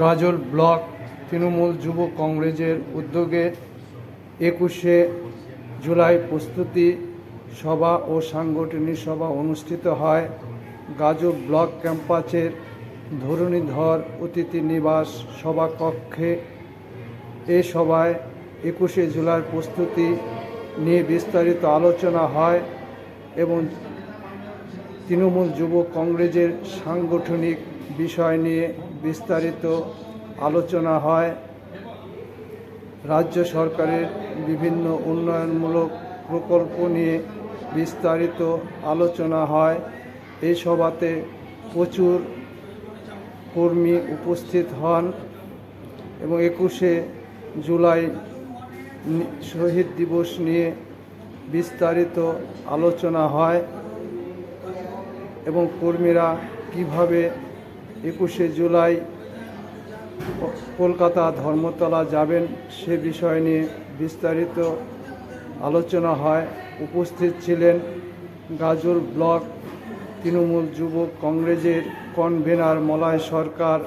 গাজল block Trinamool যুব কংগ্রেসের উদ্যোগে একুশে জুলাই প্রস্তুতি সভা ও সাংগঠনিক সভা অনুষ্ঠিত হয়। গাজল ব্লক ক্যাম্পাসের ধরণীধর অতিথি নিবাস সভাকক্ষে এ সভায় একুশে জুলাই প্রস্তুতি নিয়ে বিস্তারিত আলোচনা হয় এবং তৃণমূল যুব কংগ্রেসের সাংগঠনিক বিষয় নিয়ে বিস্তারিত আলোচনা হয়। রাজ্য সরকারের বিভিন্ন উন্নয়নমূলক প্রকল্প নিয়ে বিস্তারিত আলোচনা হয়। এই সভাতে প্রচুর কর্মী উপস্থিত হন এবং একুশে জুলাই শহীদ দিবস নিয়ে বিস্তারিত আলোচনা হয় এবং কর্মীরা কীভাবে একুশে জুলাই কলকাতা ধর্মতলা যাবেন, সে বিষয় নিয়ে বিস্তারিত আলোচনা হয়। উপস্থিত ছিলেন গাজল ব্লক তৃণমূল যুব কংগ্রেসের কনভেনার মলয় সরকার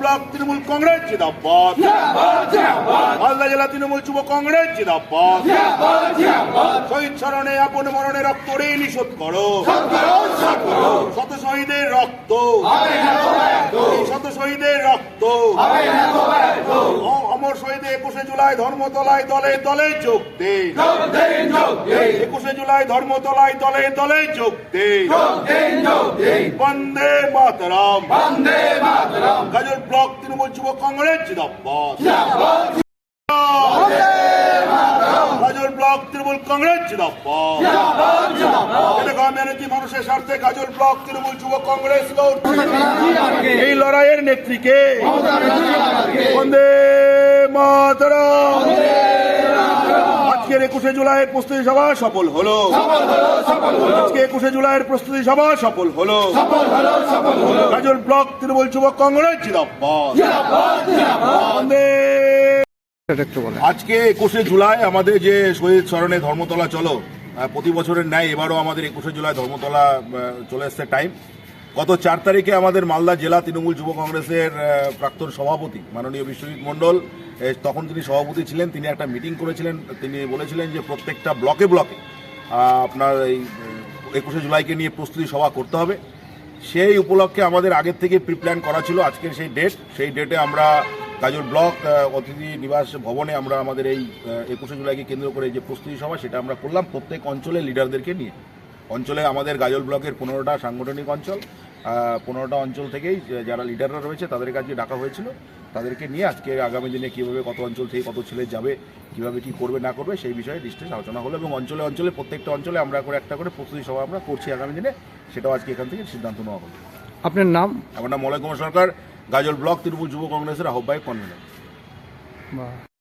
ব্লক তৃণমূল কংগ্রেস জিন্দাবাদ মালদা জেলা তৃণমূল যুব কংগ্রেস জিন্দাবাদ শহীদ স্মরণে আপন মরণে রক্ত রে নিষোধ করো। শত শহীদের রক্ত। শত শহীদের রক্ত। একুশে জুলাই ধর্মতলায় দলে দলে যোগ দে একুশে জুলাই ধর্মতলায় দলে দলে যোগ দে বন্দে মাতরম। গাজল ব্লক তৃণমূল যুব কংগ্রেস জিন্দাবাদ গাজল ব্লক তৃণমূল কংগ্রেস জিন্দাবাদ মানুষের স্বার্থে গাজল ব্লক তৃণমূল যুব কংগ্রেস এই লড়াইয়ের নেত্রীকে বন্দে আজকের একুশে জুলাইয়ের প্রস্তুতি সভা সফল হলো। আজকে একুশে জুলাইয়ের প্রস্তুতি সভা সফল হলো। গাজল ব্লক তৃণমূল যুব কংগ্রেস আজকে একুশে জুলাই আমাদের যে শহীদ স্মরণে ধর্মতলা চলো প্রতি বছরের ন্যায় এবারও আমাদের একুশে জুলাই ধর্মতলা চলে এসছে টাইম গত চার তারিখে আমাদের মালদা জেলা তৃণমূল যুব কংগ্রেসের প্রাক্তন সভাপতি মাননীয় বিশ্বজিৎ মণ্ডল তখন তিনি সভাপতি ছিলেন, তিনি একটা মিটিং করেছিলেন, তিনি বলেছিলেন যে প্রত্যেকটা ব্লকে ব্লকে আপনার এই একুশে জুলাইকে নিয়ে প্রস্তুতি সভা করতে হবে। সেই উপলক্ষে আমাদের আগের থেকে প্রিপ্ল্যান করা ছিল, আজকের সেই ডেট, সেই ডেটে আমরা গাজল ব্লক অতিথি নিবাস ভবনে আমরা আমাদের এই একুশে জুলাইকে কেন্দ্র করে যে প্রস্তুতি সভা, সেটা আমরা করলাম প্রত্যেক অঞ্চলের লিডারদেরকে নিয়ে। অঞ্চলে আমাদের গাজল ব্লকের পনেরোটা সাংগঠনিক অঞ্চল পনেরোটা অঞ্চল থেকেই যারা লিডাররা রয়েছে তাদের কাছে ডাকা হয়েছিল। তাদেরকে নিয়ে আজকে আগামী দিনে কীভাবে কত অঞ্চল থেকে কত ছেলে যাবে কীভাবে কী করবে না করবে সেই বিষয়ে ডিস্টেন্স আলোচনা হলো এবং অঞ্চলে অঞ্চলে প্রত্যেকটা অঞ্চলে আমরা করে একটা করে প্রস্তুতি সভা আমরা করছি আগামী দিনে। সেটাও আজকে এখান থেকে সিদ্ধান্ত নেওয়া হলো। আপনার নাম? আমার নাম মলয় কুমার সরকার গাজল ব্লক তৃণমূল যুব কংগ্রেসের আহ্বায়ক কনভেনর।